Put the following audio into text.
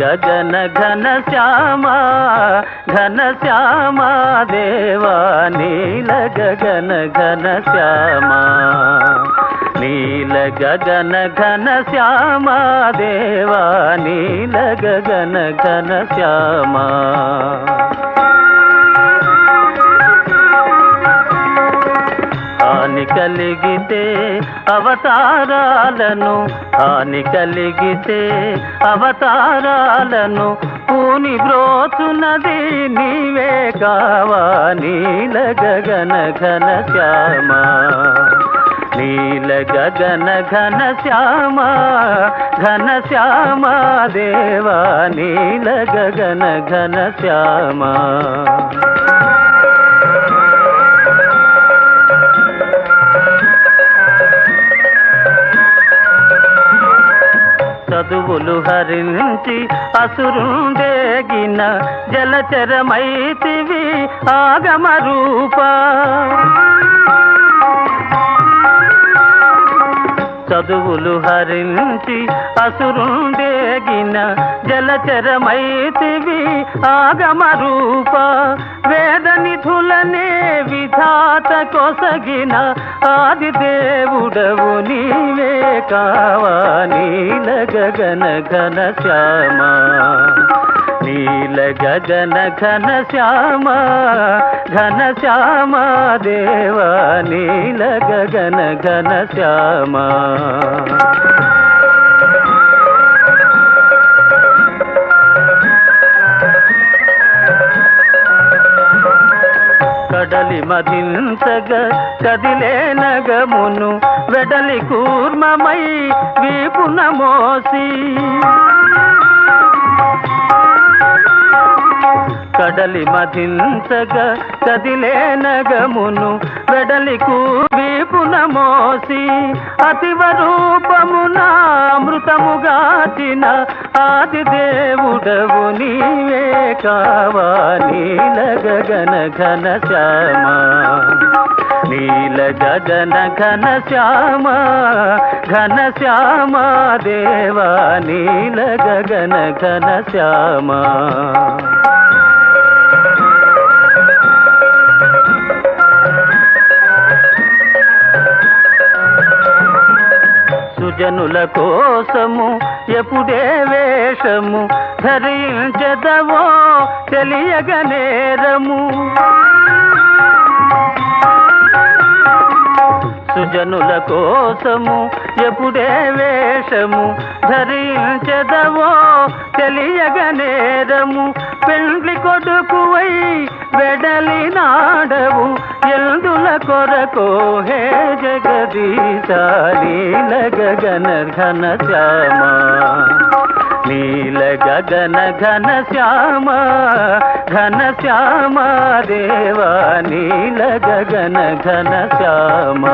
జగన ఘన శ్యామ ఘన శ్యామ దేవా నీల గగన ఘన శ్యామ. నీల గగన ఘన శ్యామ దేవా నీల గగన ఘన శ్యామ. హాని కలిగితే అవతారాలను హాని కలిగితే అవతారాలను పూని బ్రోతున్నది నీవే కావా నీల గగన ఘన శ్యామ. నీల గగన ఘన శ్యామ ఘన శ్యామ దేవా నీల గగన ఘన శ్యామ. చదువులు హరించి అసురుండేగిన జలచరమైతివి ఆగమ రూపా చదువులు హరించి అసురుండేగిన జలచరమైతివి ఆగమ రూప వేద నిధులనే విధాత కొసగిన ఆది దేవుడవు నీవే కావా నీల గగన ఘన శ్యామ. నీల గగన ఘన శ్యామ. ఘన శ్యామ దేవా నీల గగన ఘన శ్యామ. కడలి మదించగ కదిలే నగమును వెడలి కూర్మమై వీపున మోసి కడలి మదించగ కదిలే నగమును వెడలి వీపున మోసి అతివ రూపమున అమృతముగాచిన ఆది దేవుడవు నీవే కావా గగన ఘన శ్యామ. నీల గగన ఘన శ్యామ ఘన శ్యామ దేవా నీల గగన ఘన శ్యామ. సుజనుల కోసము ఎప్పుడే వేషము ధరించదవో తెలియగ నేరము. సుజనుల కోసము ఎప్పుడే వేషము ధరించదవో తెలియగ నేరము. పెండ్లి కొడుకువై వెడలి నాడవు కొరకు హే జగదీశ గగన ఘన శ్యామ. నీల గగన ఘన శ్యామ ఘన శ్యామ దేవా నీల గగన ఘన శ్యామ.